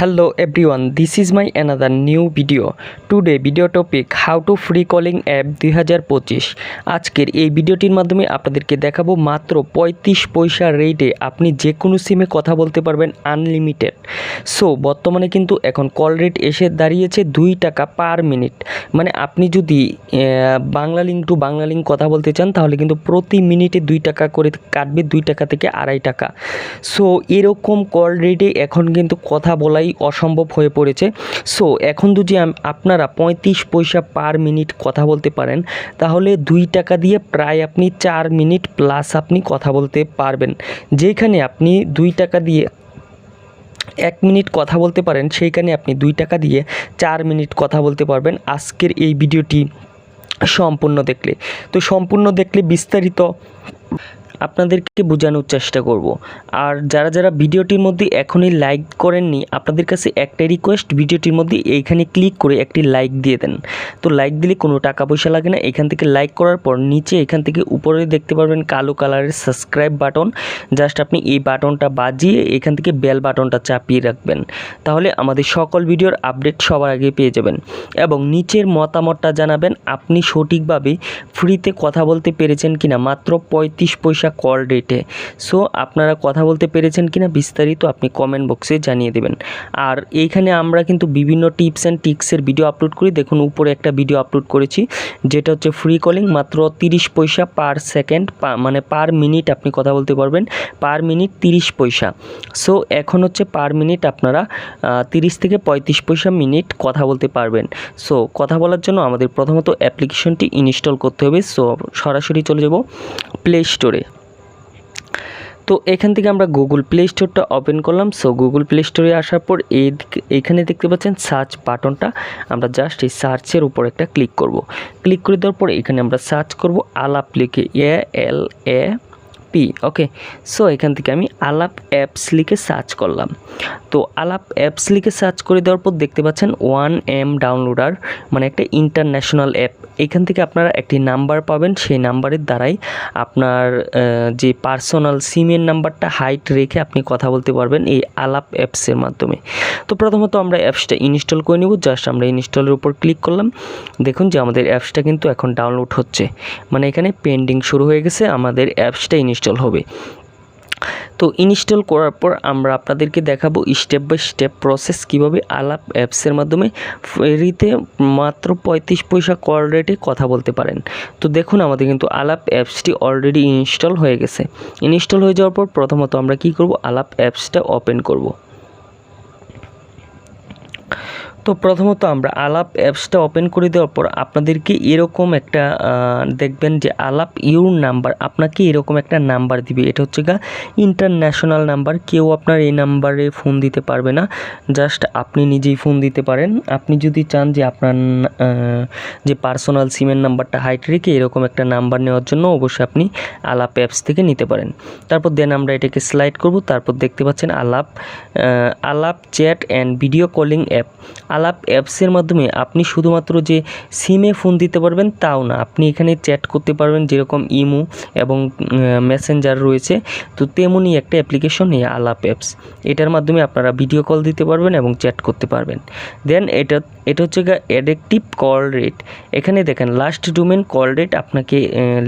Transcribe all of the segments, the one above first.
Hello everyone, this is my another new video. Today video topic how to free calling app 2025 আজকের এই ভিডিওটির মাধ্যমে আপনাদেরকে দেখাবো মাত্র পঁয়ত্রিশ পয়সা রেটে আপনি যে কোনো সিমে কথা বলতে পারবেন আনলিমিটেড সো বর্তমানে কিন্তু এখন কল রেট এসে দাঁড়িয়েছে দুই টাকা পার মিনিট মানে আপনি যদি Bangla link to Bangla link কথা বলতে চান তাহলে কিন্তু প্রতি মিনিটে দুই টাকা করে কাটবে দুই টাকা থেকে আড়াই টাকা। সো এরকম কল রেটে এখন কিন্তু কথা বলাই অসম্ভব হয়ে পড়েছে। সো এখন যদি আপনারা পঁয়ত্রিশ পয়সা পার মিনিট কথা বলতে পারেন, তাহলে দুই টাকা দিয়ে প্রায় আপনি চার মিনিট প্লাস আপনি কথা বলতে পারবেন। যেখানে আপনি দুই টাকা দিয়ে এক মিনিট কথা বলতে পারেন, সেইখানে আপনি দুই টাকা দিয়ে চার মিনিট কথা বলতে পারবেন। আজকের এই ভিডিওটি সম্পূর্ণ দেখলে। তো সম্পূর্ণ দেখলে বিস্তারিত আপনাদেরকে বোঝানোর চেষ্টা করব। আর যারা যারা ভিডিওটির মধ্যে এখনই লাইক করেননি, আপনাদের কাছে একটাই রিকোয়েস্ট ভিডিওটির মধ্যে এইখানে ক্লিক করে একটি লাইক দিয়ে দেন। তো লাইক দিলে কোনো টাকা পয়সা লাগে না। এখান থেকে লাইক করার পর নিচে, এখান থেকে উপরে দেখতে পারবেন কালো কালারের সাবস্ক্রাইব বাটন জাস্ট আপনি এই বাটনটা বাজিয়ে এখান থেকে বেল বাটনটা চাপিয়ে রাখবেন। তাহলে আমাদের সকল ভিডিওর আপডেট সবার আগে পেয়ে যাবেন। এবং নিচের মতামতটা জানাবেন, আপনি সঠিকভাবে ফ্রিতে কথা বলতে পেরেছেন কিনা। মাত্র পঁয়ত্রিশ পয়সা কল রেটে সো আপনারা কথা বলতে পেরেছেন কিনা বিস্তারিত আপনি কমেন্ট বক্সে জানিয়ে দেবেন। আর এইখানে আমরা কিন্তু বিভিন্ন টিপস অ্যান্ড টিক্সের ভিডিও আপলোড করি। দেখুন, উপরে একটা ভিডিও আপলোড করেছি, যেটা হচ্ছে ফ্রি কলিং মাত্র তিরিশ পয়সা পার সেকেন্ড মানে পার মিনিট আপনি কথা বলতে পারবেন। পার মিনিট তিরিশ পয়সা। সো এখন হচ্ছে পার মিনিট আপনারা তিরিশ থেকে পঁয়ত্রিশ পয়সা মিনিট কথা বলতে পারবেন। সো কথা বলার জন্য আমাদের প্রথমত অ্যাপ্লিকেশনটি ইনস্টল করতে হবে। সো সরাসরি চলে যাব প্লে স্টোরে তো এখান থেকে আমরা গুগল প্লে স্টোরটা ওপেন করলাম। সো গুগল প্লে স্টোরে আসার পর এই এইখানে দেখতে পাচ্ছেন সার্চ বাটনটা আমরা জাস্ট এই সার্চের উপর একটা ক্লিক করব। ক্লিক করে দেওয়ার পর এখানে আমরা সার্চ করব। আলাপ লিখে এ এল এ পি ওকে সো এখান থেকে আমি আলাপ অ্যাপস লিখে সার্চ করলাম। তো আলাপ অ্যাপস লিখে সার্চ করে দেওয়ার পর দেখতে পাচ্ছেন ওয়ান এম ডাউনলোডার মানে একটা ইন্টারন্যাশনাল অ্যাপ এখান থেকে আপনারা একটি নাম্বার পাবেন, সেই নাম্বারের দ্বারাই আপনার যে পার্সোনাল সিমের নাম্বারটা হাইট রেখে আপনি কথা বলতে পারবেন এই আলাপ অ্যাপসের মাধ্যমে। তো প্রথমত আমরা অ্যাপসটা ইনস্টল করে নেব জাস্ট আমরা ইনস্টলের উপর ক্লিক করলাম। দেখুন যে আমাদের অ্যাপসটা কিন্তু এখন ডাউনলোড হচ্ছে। মানে এখানে পেন্ডিং শুরু হয়ে গেছে, আমাদের অ্যাপসটা ইনস্টল হবে। তো ইনস্টল করার পর আমরা আপনাদেরকে দেখাবো স্টেপ বাই স্টেপ প্রসেস কীভাবে আলাপ অ্যাপসের মাধ্যমে ফ্রিতে মাত্র পঁয়ত্রিশ পয়সা কল রেটে কথা বলতে পারেন। তো দেখুন, আমাদের কিন্তু আলাপ অ্যাপসটি অলরেডি ইনস্টল হয়ে গেছে। ইনস্টল হয়ে যাওয়ার পর প্রথমত আমরা কি করব? আলাপ অ্যাপসটা ওপেন করব। তো প্রথমত আমরা আলাপ অ্যাপসটা ওপেন করে দেওয়ার পর আপনাদেরকে এরকম একটা দেখবেন যে আলাপ ইউর নাম্বার আপনাকে এরকম একটা নাম্বার দিবে। এটা হচ্ছে গা ইন্টারন্যাশনাল নাম্বার। কেউ আপনার এই নাম্বারে ফোন দিতে পারবে না। জাস্ট আপনি নিজেই ফোন দিতে পারেন। আপনি যদি চান যে আপনার যে পার্সোনাল সিমের নাম্বারটা হাইট রেখে এরকম একটা নাম্বার নেওয়ার জন্য অবশ্যই আপনি আলাপ অ্যাপস থেকে নিতে পারেন। তারপর দেন আমরা এটাকে স্লাইড করব। তারপর দেখতে পাচ্ছেন Alap Alap chat and video calling app. Alap অ্যাপসের মাধ্যমে আপনি শুধুমাত্র যে সিমে ফোন দিতে পারবেন তাও না, আপনি এখানে চ্যাট করতে পারবেন যেরকম ইমো এবং মেসেঞ্জার রয়েছে। তো তেমনই একটা অ্যাপ্লিকেশন এই আলাপ অ্যাপস। এটার মাধ্যমে আপনারা ভিডিও কল দিতে পারবেন এবং চ্যাট করতে পারবেন। দেন এটা এটা হচ্ছে অ্যাডেকটিভ কল রেট। এখানে দেখেন, লাস্ট ডোমেন কল রেট আপনাকে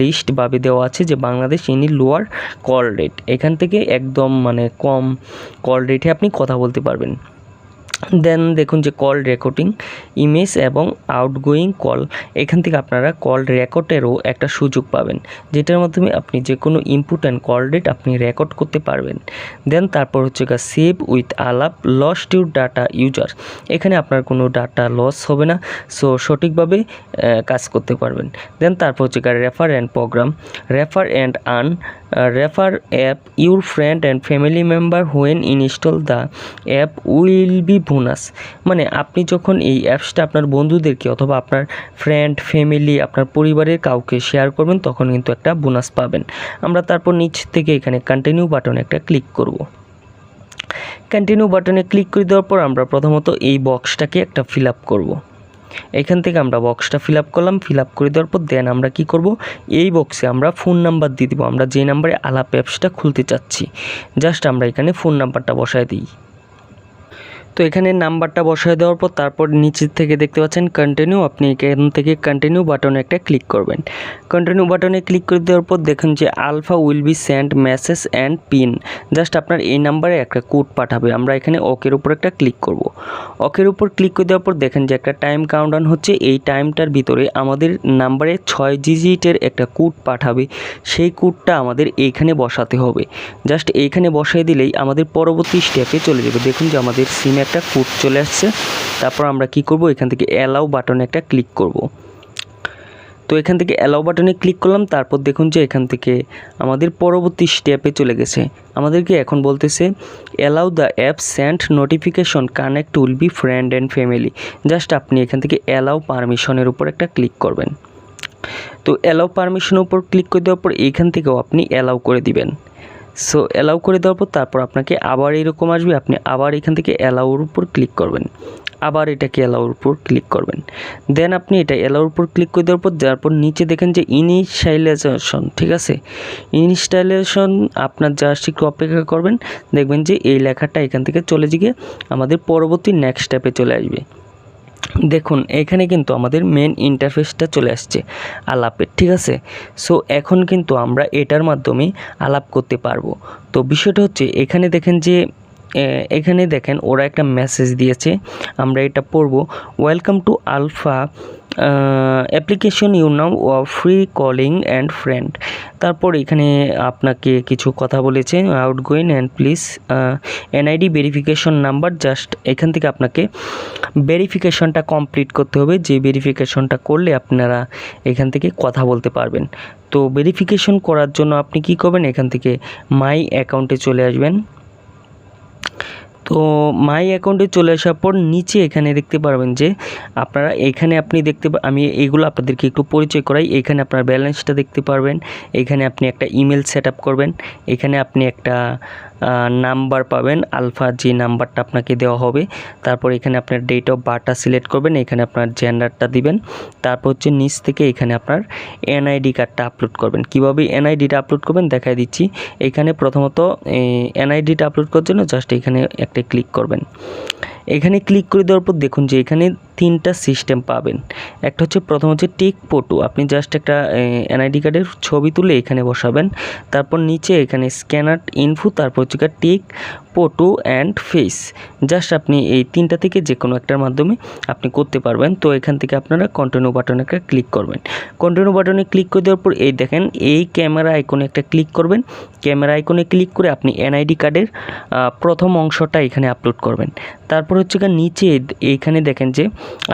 লিস্ট ভাবে দেওয়া আছে যে বাংলাদেশ ইনি লোয়ার কল রেট। এখান থেকে একদম মানে কম কল রেটে আপনি কথা বলতে পারবেন। দেন দেখুন যে কল রেকর্ডিং ইমেজ এবং আউটগোয়িং কল এখান থেকে আপনারা কল রেকর্ডেরও একটা সুযোগ পাবেন, যেটার মাধ্যমে আপনি যে কোনো ইনপুট অ্যান্ড কল রেট আপনি রেকর্ড করতে পারবেন। দেন তারপর হচ্ছে গা save with Alap loss to data user এখানে আপনার কোনো ডাটা লস হবে না সো সঠিকভাবে কাজ করতে পারবেন। দেন তারপর হচ্ছে গা refer and program refer and earn refer app your friend and family member when install the app will be bonus মানে আপনি যখন এই অ্যাপসটা আপনার বন্ধুদেরকে অথবা আপনার ফ্রেন্ড ফ্যামিলি আপনার পরিবারের কাউকে শেয়ার করবেন, তখন কিন্তু একটা বোনাস পাবেন। আমরা তারপর নিচ থেকে এখানে কন্টিনিউ বাটনে একটা ক্লিক করব। কন্টিনিউ বাটনে ক্লিক করে দেওয়ার পর আমরা প্রথমত এই বক্সটাকে একটা ফিল আপ করব। এখান থেকে আমরা বক্সটা ফিল আপ করলাম ফিল আপ করে দেওয়ার পর দেন আমরা কি করব? এই বক্সে আমরা ফোন নাম্বার দিয়ে দেবো। আমরা যে নাম্বারে আলাপ অ্যাপসটা খুলতে চাচ্ছি জাস্ট আমরা এখানে ফোন নাম্বারটা বসায় দিই। তো এখানে নাম্বারটা বসায় দেওয়ার পর তারপর নিচের থেকে দেখতে পাচ্ছেন কন্টিনিউ আপনি এখান থেকে কন্টিনিউ বাটনে একটা ক্লিক করবেন। কন্টিনিউ বাটনে ক্লিক করে দেওয়ার পর দেখুন যে Alpha will be send message and pin just আপনার এই নাম্বারে একটা কোড পাঠাবে। আমরা এখানে ওকের উপর একটা ক্লিক করব। ওকের উপর ক্লিক করে দেওয়ার পর দেখেন যে একটা টাইম কাউন্টডাউন হচ্ছে। এই টাইমটার ভিতরে আমাদের নাম্বারে ছয় ডিজিটের একটা কোড পাঠাবে। সেই কোডটা আমাদের এইখানে বসাতে হবে। জাস্ট এইখানে বসাই দিলেই আমাদের পরবর্তী স্টেপে চলে যাবে। দেখুন যে আমাদের সিমে একটা কোড চলে আসছে। তারপর আমরা কি করব? এখান থেকে অ্যালাউ বাটনে একটা ক্লিক করব। তো এখান থেকে অ্যালাউ বাটনে ক্লিক করলাম। তারপর দেখুন যে এখান থেকে আমাদের পরবর্তী স্টেপে চলে গেছে। আমাদেরকে এখন বলতেছে allow the app send notification connect will be friend and family just আপনি এখান থেকে অ্যালাউ পারমিশনের উপর একটা ক্লিক করবেন। তো অ্যালাউ পারমিশনের উপর ক্লিক করে দেওয়ার পর এইখান থেকেও আপনি অ্যালাউ করে দিবেন। সো অ্যালাউ করে দেওয়ার পর তারপর আপনাকে আবার এরকম আসবে, আপনি আবার এখান থেকে অ্যালাউর উপর ক্লিক করবেন। আবার এটাকে অ্যালাউর উপর ক্লিক করবেন। দেন আপনি এটা অ্যালাউর উপর ক্লিক করে দেওয়ার পর যাওয়ার পর নিচে দেখেন যে ইনিশিয়ালাইজেশন ঠিক আছে? ইনিশিয়ালাইজেশন আপনার জাস্ট একটু অপেক্ষা করবেন, দেখবেন যে এই লেখাটা এখান থেকে চলে গিয়ে আমাদের পরবর্তী নেক্সট স্টেপে চলে আসবে। দেখুন, এখানে কিন্তু আমাদের মেন ইন্টারফেসটা চলে আসছে, আলাপের, ঠিক আছে? সো এখন কিন্তু আমরা এটার মাধ্যমে আলাপ করতে পারব। তো বিষয়টা হচ্ছে, এখানে দেখেন যে এখানে দেখেন ওরা একটা মেসেজ দিয়েছে, আমরা এটা পড়ব। Welcome to Alpha application you now free calling and friend তারপর এখানে আপনাকে কিছু কথা বলেছে outgoing and please NID verification number just এখান থেকে আপনাকে ভেরিফিকেশনটা কমপ্লিট করতে হবে, যে ভেরিফিকেশনটা করলে আপনারা এখান থেকে কথা বলতে পারবেন। তো ভেরিফিকেশন করার জন্য আপনি কি করবেন? এখান থেকে মাই অ্যাকাউন্টে চলে আসবেন। তো মাই অ্যাকাউন্টে চলে আসার পর নিচে এখানে দেখতে পারবেন যে আপনারা এখানে আপনি দেখতে আমি এইগুলো আপনাদেরকে একটু পরিচয় করাই। এখানে আপনার ব্যালেন্সটা দেখতে পারবেন। এখানে আপনি একটা ইমেল সেট করবেন। এখানে আপনি একটা নাম্বার পাবেন। আলফা যে নাম্বারটা আপনাকে দেওয়া হবে। তারপর এখানে আপনার ডেট অফ বার্থটা সিলেক্ট করবেন। এখানে আপনার জেন্ডারটা দিবেন। তারপর হচ্ছে নিচ থেকে এখানে আপনার এনআইডি কার্ডটা আপলোড করবেন। কীভাবে এনআইডিটা আপলোড করবেন দেখাই দিচ্ছি। এখানে প্রথমত এনআইডিটা আপলোড করার জন্য জাস্ট এখানে একটা ক্লিক করবেন। এখানে ক্লিক করে দেওয়ার পর দেখুন যে এখানে তিনটা সিস্টেম পাবেন। একটা হচ্ছে প্রথম হচ্ছে টিক ফটো আপনি জাস্ট একটা এনআইডি কার্ডের ছবি তুলে এখানে বসাবেন। তারপর নিচে এখানে স্ক্যানার ইনফো তারপর হচ্ছে tick photo and face just আপনি এই তিনটা থেকে যে কোনো একটার মাধ্যমে আপনি করতে পারবেন। তো এখান থেকে আপনারা কন্টিনিউ বাটনে একটা ক্লিক করবেন। কন্টিনিউ বাটনে ক্লিক করে দেওয়ার পর এই দেখেন, এই ক্যামেরা আইকনে একটা ক্লিক করবেন। ক্যামেরা আইকনে ক্লিক করে আপনি এনআইডি কার্ডের প্রথম অংশটা এখানে আপলোড করবেন। তারপর হচ্ছে গা নিচে এইখানে দেখেন যে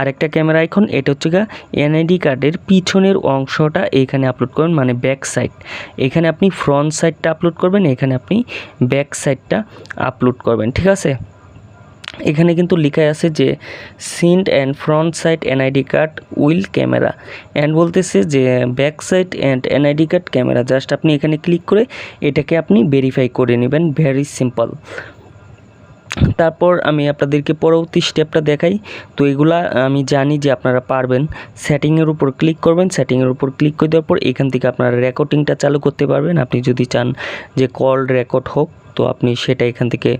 আরেকটা ক্যামেরা আইকন, এটা হচ্ছে গা এনআইডি কার্ডের পিছনের অংশটা এইখানে আপলোড করবেন মানে ব্যাক সাইড এখানে আপনি ফ্রন্ট সাইডটা আপলোড করবেন, এখানে আপনি ব্যাক সাইডটা আপলোড করবেন, ঠিক আছে? এখানে কিন্তু লেখা আছে যে sent and front side NID card will camera. And বলতেছে যে back side and NID card camera. Just আপনি এখানে ক্লিক করে এটাকে আপনি ভেরিফাই করে নেবেন ভেরি সিম্পল তারপর আমি আপনাদেরকে পরবর্তী স্টেপটা দেখাই। তো এগুলা আমি জানি যে আপনারা পারবেন। সেটিংয়ের উপর ক্লিক করবেন। সেটিংয়ের উপর ক্লিক করে দেওয়ার পর এখান থেকে আপনারা রেকর্ডিংটা চালু করতে পারবেন। আপনি যদি চান যে কল রেকর্ড হোক, তো আপনি সেটা এখান থেকে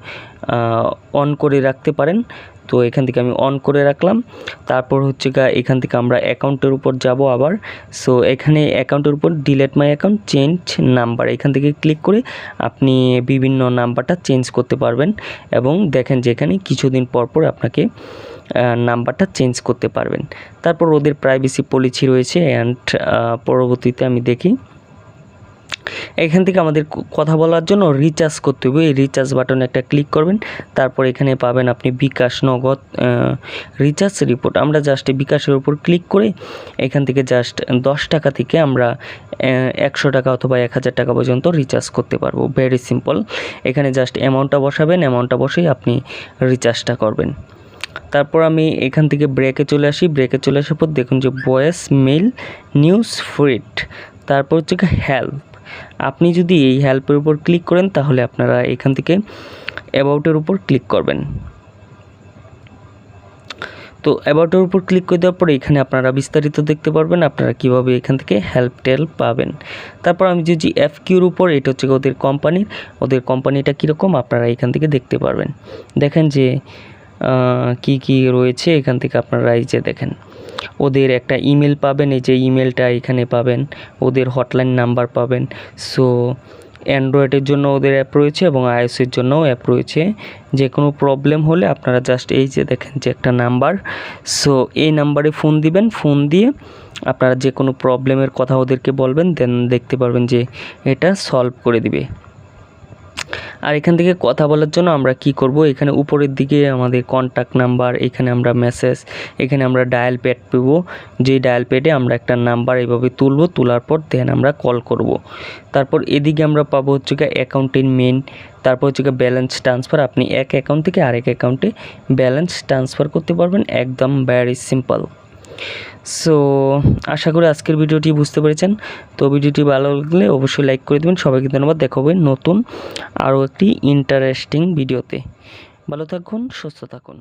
অন করে রাখতে পারেন। তো এখান থেকে আমি অন করে রাখলাম। তারপর হচ্ছে গা এখান থেকে আমরা অ্যাকাউন্টের উপর যাব আবার। সো এখানে অ্যাকাউন্টের উপর delete my account change number এখান থেকে ক্লিক করে আপনি বিভিন্ন নাম্বারটা চেঞ্জ করতে পারবেন এবং দেখেন যে এখানে কিছুদিন পর পর আপনাকে নাম্বারটা চেঞ্জ করতে পারবেন। তারপর ওদের প্রাইভেসি পলিসি রয়েছে অ্যান্ড পরবর্তীতে আমি দেখি। এখান থেকে আমাদের কথা বলার জন্য রিচার্জ করতে হবে। এই রিচার্জ বাটনে একটা ক্লিক করবেন। তারপর এখানে পাবেন আপনি বিকাশ নগদ রিচার্জ রিপোর্ট আমরা জাস্ট বিকাশের উপর ক্লিক করে এখান থেকে জাস্ট দশ টাকা থেকে আমরা একশো টাকা অথবা এক হাজার টাকা পর্যন্ত রিচার্জ করতে পারব। ভেরি সিম্পল এখানে জাস্ট অ্যামাউন্টটা বসাবেন। অ্যামাউন্টটা বসেই আপনি রিচার্জটা করবেন। তারপর আমি এখান থেকে ব্রেকে চলে আসি। ব্রেকে চলে আসার পর দেখুন যে ভয়েস মেল নিউজ ফ্রিট তারপর হচ্ছে হেল্প আপনি যদি এই হেল্পের উপর ক্লিক করেন, তাহলে আপনারা এখান থেকে অ্যাবাউটের উপর ক্লিক করবেন। তো অ্যাবাউটের উপর ক্লিক করে দেওয়ার পরে এখানে আপনারা বিস্তারিত দেখতে পারবেন, আপনারা কীভাবে এখান থেকে হেল্প টেল্প পাবেন। তারপর আমি যদি এফ কিউর উপর, এটা হচ্ছে ওদের কোম্পানির ওদের কোম্পানিটা কীরকম, আপনারা এখান থেকে দেখতে পারবেন। দেখেন যে কি কি রয়েছে, এখান থেকে আপনারা এই যে দেখেন। ওদের একটা ইমেল পাবেন, এই যে ইমেলটা এখানে পাবেন, ওদের হটলাইন নাম্বার পাবেন। সো অ্যান্ড্রয়েডের জন্য ওদের অ্যাপ রয়েছে এবং আইওসের জন্যও অ্যাপ রয়েছে। যে কোনো প্রবলেম হলে আপনারা জাস্ট এই যে দেখেন যে একটা নাম্বার সো এই নাম্বারে ফোন দিবেন ফোন দিয়ে আপনারা যে কোনো প্রবলেমের কথা ওদেরকে বলবেন দেন দেখতে পারবেন যে এটা সলভ করে দিবে। আর এখান থেকে কথা বলার জন্য আমরা কি করব? এখানে উপরের দিকে আমাদের কন্ট্যাক্ট নাম্বার এখানে আমরা মেসেজ এখানে আমরা ডায়াল প্যাড পেব। যেই ডায়াল প্যাডে আমরা একটা নাম্বার এভাবে তুলব, তোলার পর দেন আমরা কল করব। তারপর এদিকে আমরা পাবো হচ্ছে গিয়ে অ্যাকাউন্টের মেন তারপর হচ্ছে ব্যালেন্স ট্রান্সফার আপনি এক অ্যাকাউন্ট থেকে আরেক অ্যাকাউন্টে ব্যালেন্স ট্রান্সফার করতে পারবেন। একদম ভ্যারি সিম্পল সো আশা করি আজকের ভিডিওটি বুঝতে পেরেছেন। তো ভিডিওটি ভালো লাগলে অবশ্যই লাইক করে দেবেন। সবাইকে ধন্যবাদ। দেখা হবে নতুন আরও একটি ইন্টারেস্টিং ভিডিওতে ভালো থাকুন, সুস্থ থাকুন।